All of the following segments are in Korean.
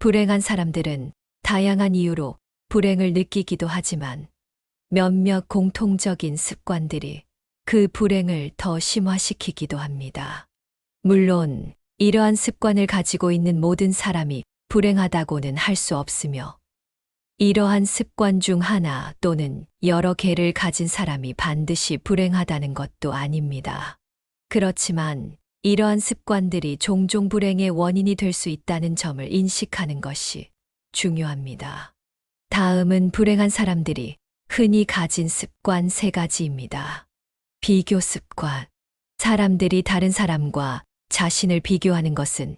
불행한 사람들은 다양한 이유로 불행을 느끼기도 하지만 몇몇 공통적인 습관들이 그 불행을 더 심화시키기도 합니다. 물론 이러한 습관을 가지고 있는 모든 사람이 불행하다고는 할 수 없으며 이러한 습관 중 하나 또는 여러 개를 가진 사람이 반드시 불행하다는 것도 아닙니다. 그렇지만 이러한 습관들이 종종 불행의 원인이 될 수 있다는 점을 인식하는 것이 중요합니다. 다음은 불행한 사람들이 흔히 가진 습관 세 가지입니다. 비교 습관. 사람들이 다른 사람과 자신을 비교하는 것은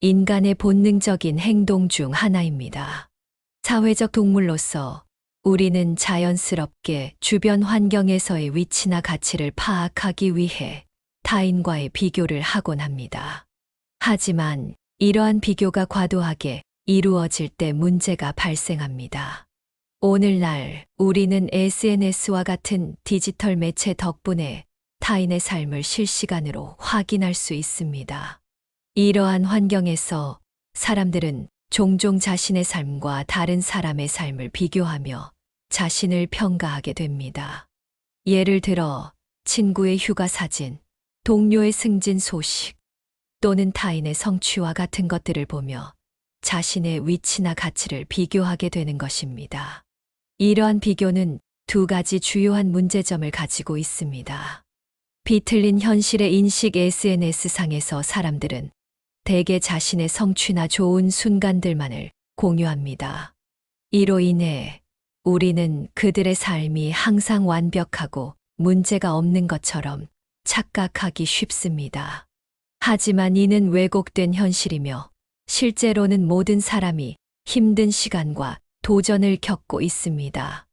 인간의 본능적인 행동 중 하나입니다. 사회적 동물로서 우리는 자연스럽게 주변 환경에서의 위치나 가치를 파악하기 위해 타인과의 비교를 하곤 합니다. 하지만 이러한 비교가 과도하게 이루어질 때 문제가 발생합니다. 오늘날 우리는 SNS와 같은 디지털 매체 덕분에 타인의 삶을 실시간으로 확인할 수 있습니다. 이러한 환경에서 사람들은 종종 자신의 삶과 다른 사람의 삶을 비교하며 자신을 평가하게 됩니다. 예를 들어 친구의 휴가 사진, 동료의 승진 소식, 또는 타인의 성취와 같은 것들을 보며 자신의 위치나 가치를 비교하게 되는 것입니다. 이러한 비교는 두 가지 주요한 문제점을 가지고 있습니다. 비틀린 현실의 인식 SNS상에서 사람들은 대개 자신의 성취나 좋은 순간들만을 공유합니다. 이로 인해 우리는 그들의 삶이 항상 완벽하고 문제가 없는 것처럼 착각하기 쉽습니다. 하지만 이는 왜곡된 현실이며 실제로는 모든 사람이 힘든 시간과 도전을 겪고 있습니다.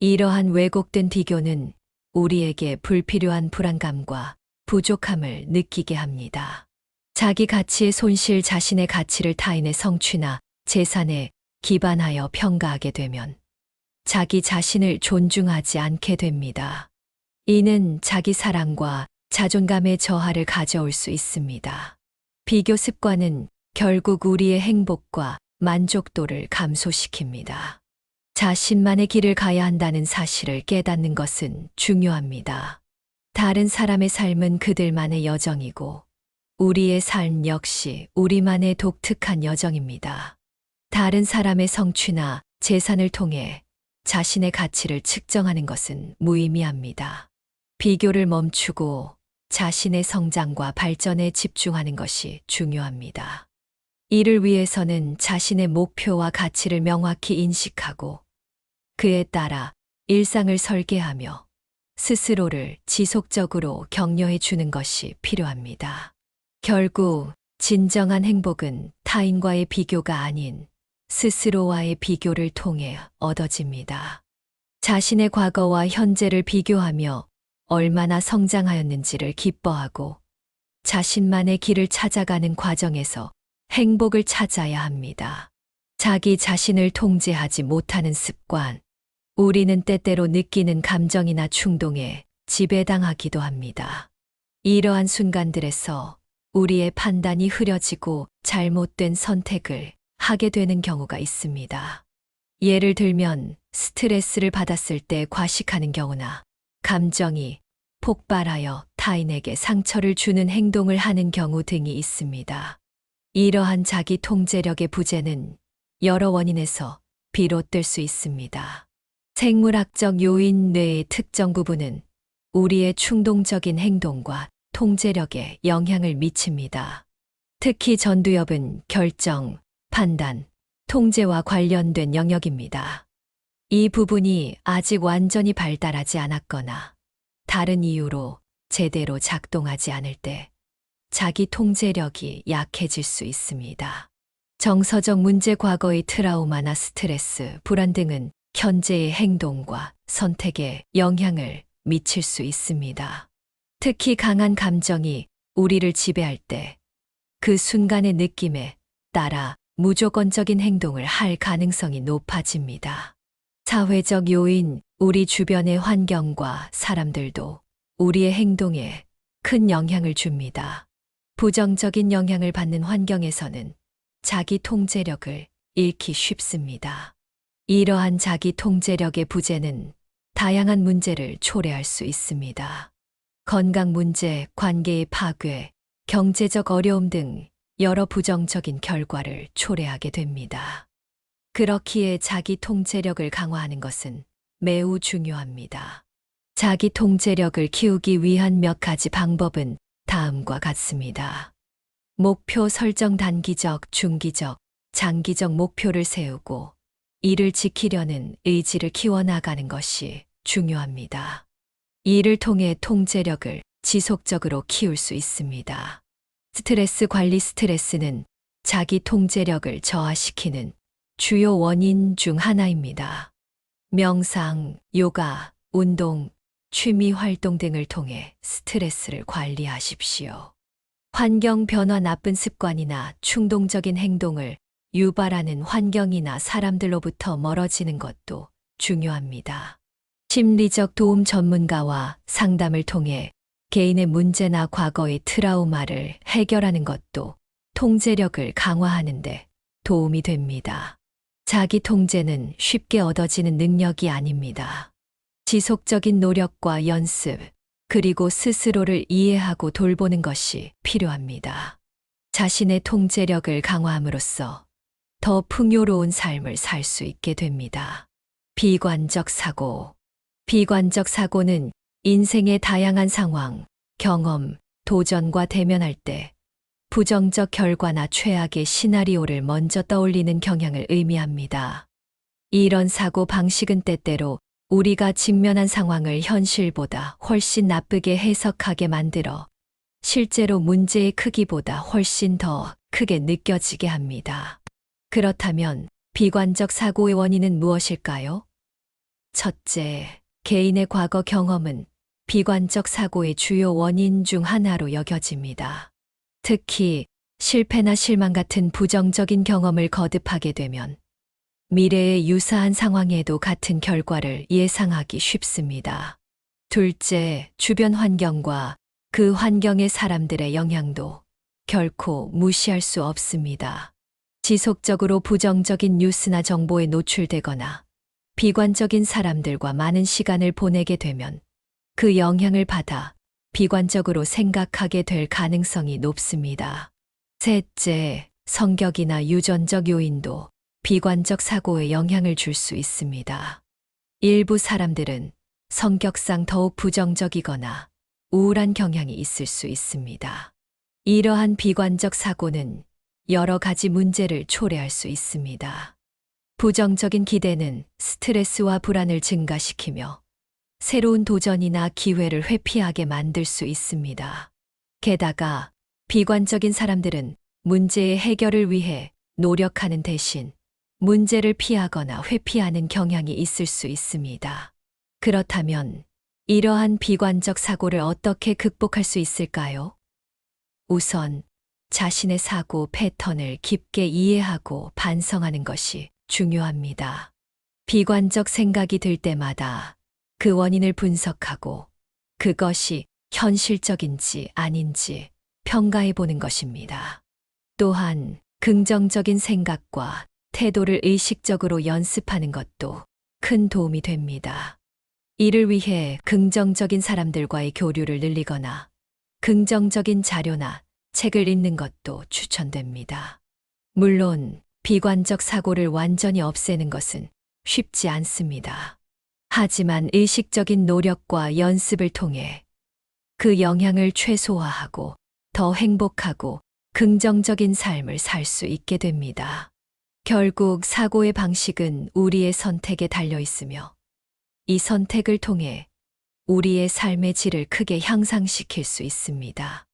이러한 왜곡된 비교는 우리에게 불필요한 불안감과 부족함을 느끼게 합니다. 자기 가치의 손실 자신의 가치를 타인의 성취나 재산에 기반하여 평가하게 되면 자기 자신을 존중하지 않게 됩니다. 이는 자기 사랑과 자존감의 저하를 가져올 수 있습니다. 비교 습관은 결국 우리의 행복과 만족도를 감소시킵니다. 자신만의 길을 가야 한다는 사실을 깨닫는 것은 중요합니다. 다른 사람의 삶은 그들만의 여정이고 우리의 삶 역시 우리만의 독특한 여정입니다. 다른 사람의 성취나 재산을 통해 자신의 가치를 측정하는 것은 무의미합니다. 비교를 멈추고 자신의 성장과 발전에 집중하는 것이 중요합니다. 이를 위해서는 자신의 목표와 가치를 명확히 인식하고 그에 따라 일상을 설계하며 스스로를 지속적으로 격려해 주는 것이 필요합니다. 결국 진정한 행복은 타인과의 비교가 아닌 스스로와의 비교를 통해 얻어집니다. 자신의 과거와 현재를 비교하며 얼마나 성장하였는지를 기뻐하고 자신만의 길을 찾아가는 과정에서 행복을 찾아야 합니다. 자기 자신을 통제하지 못하는 습관. 우리는 때때로 느끼는 감정이나 충동에 지배당하기도 합니다. 이러한 순간들에서 우리의 판단이 흐려지고 잘못된 선택을 하게 되는 경우가 있습니다. 예를 들면 스트레스를 받았을 때 과식하는 경우나 감정이 폭발하여 타인에게 상처를 주는 행동을 하는 경우 등이 있습니다. 이러한 자기 통제력의 부재는 여러 원인에서 비롯될 수 있습니다. 생물학적 요인 뇌의 특정 부분은 우리의 충동적인 행동과 통제력에 영향을 미칩니다. 특히 전두엽은 결정, 판단, 통제와 관련된 영역입니다. 이 부분이 아직 완전히 발달하지 않았거나 다른 이유로 제대로 작동하지 않을 때 자기 통제력이 약해질 수 있습니다. 정서적 문제 과거의 트라우마나 스트레스, 불안 등은 현재의 행동과 선택에 영향을 미칠 수 있습니다. 특히 강한 감정이 우리를 지배할 때 그 순간의 느낌에 따라 무조건적인 행동을 할 가능성이 높아집니다. 사회적 요인, 우리 주변의 환경과 사람들도 우리의 행동에 큰 영향을 줍니다. 부정적인 영향을 받는 환경에서는 자기 통제력을 잃기 쉽습니다. 이러한 자기 통제력의 부재는 다양한 문제를 초래할 수 있습니다. 건강 문제, 관계의 파괴, 경제적 어려움 등 여러 부정적인 결과를 초래하게 됩니다. 그렇기에 자기 통제력을 강화하는 것은 매우 중요합니다. 자기 통제력을 키우기 위한 몇 가지 방법은 다음과 같습니다. 목표 설정 단기적, 중기적, 장기적 목표를 세우고 이를 지키려는 의지를 키워나가는 것이 중요합니다. 이를 통해 통제력을 지속적으로 키울 수 있습니다. 스트레스 관리 스트레스는 자기 통제력을 저하시키는 주요 원인 중 하나입니다. 명상, 요가, 운동, 취미 활동 등을 통해 스트레스를 관리하십시오. 환경 변화 나쁜 습관이나 충동적인 행동을 유발하는 환경이나 사람들로부터 멀어지는 것도 중요합니다. 심리적 도움 전문가와 상담을 통해 개인의 문제나 과거의 트라우마를 해결하는 것도 통제력을 강화하는 데 도움이 됩니다. 자기 통제는 쉽게 얻어지는 능력이 아닙니다. 지속적인 노력과 연습, 그리고 스스로를 이해하고 돌보는 것이 필요합니다. 자신의 통제력을 강화함으로써 더 풍요로운 삶을 살 수 있게 됩니다. 비관적 사고. 비관적 사고는 인생의 다양한 상황, 경험, 도전과 대면할 때 부정적 결과나 최악의 시나리오를 먼저 떠올리는 경향을 의미합니다. 이런 사고 방식은 때때로 우리가 직면한 상황을 현실보다 훨씬 나쁘게 해석하게 만들어 실제로 문제의 크기보다 훨씬 더 크게 느껴지게 합니다. 그렇다면 비관적 사고의 원인은 무엇일까요? 첫째, 개인의 과거 경험은 비관적 사고의 주요 원인 중 하나로 여겨집니다. 특히 실패나 실망 같은 부정적인 경험을 거듭하게 되면 미래의 유사한 상황에도 같은 결과를 예상하기 쉽습니다. 둘째, 주변 환경과 그 환경의 사람들의 영향도 결코 무시할 수 없습니다. 지속적으로 부정적인 뉴스나 정보에 노출되거나 비관적인 사람들과 많은 시간을 보내게 되면 그 영향을 받아 비관적으로 생각하게 될 가능성이 높습니다. 셋째, 성격이나 유전적 요인도 비관적 사고에 영향을 줄 수 있습니다. 일부 사람들은 성격상 더욱 부정적이거나 우울한 경향이 있을 수 있습니다. 이러한 비관적 사고는 여러 가지 문제를 초래할 수 있습니다. 부정적인 기대는 스트레스와 불안을 증가시키며 새로운 도전이나 기회를 회피하게 만들 수 있습니다. 게다가 비관적인 사람들은 문제의 해결을 위해 노력하는 대신 문제를 피하거나 회피하는 경향이 있을 수 있습니다. 그렇다면 이러한 비관적 사고를 어떻게 극복할 수 있을까요? 우선 자신의 사고 패턴을 깊게 이해하고 반성하는 것이 중요합니다. 비관적 생각이 들 때마다 그 원인을 분석하고 그것이 현실적인지 아닌지 평가해 보는 것입니다. 또한 긍정적인 생각과 태도를 의식적으로 연습하는 것도 큰 도움이 됩니다. 이를 위해 긍정적인 사람들과의 교류를 늘리거나 긍정적인 자료나 책을 읽는 것도 추천됩니다. 물론 비관적 사고를 완전히 없애는 것은 쉽지 않습니다. 하지만 의식적인 노력과 연습을 통해 그 영향을 최소화하고 더 행복하고 긍정적인 삶을 살 수 있게 됩니다. 결국 사고의 방식은 우리의 선택에 달려 있으며 이 선택을 통해 우리의 삶의 질을 크게 향상시킬 수 있습니다.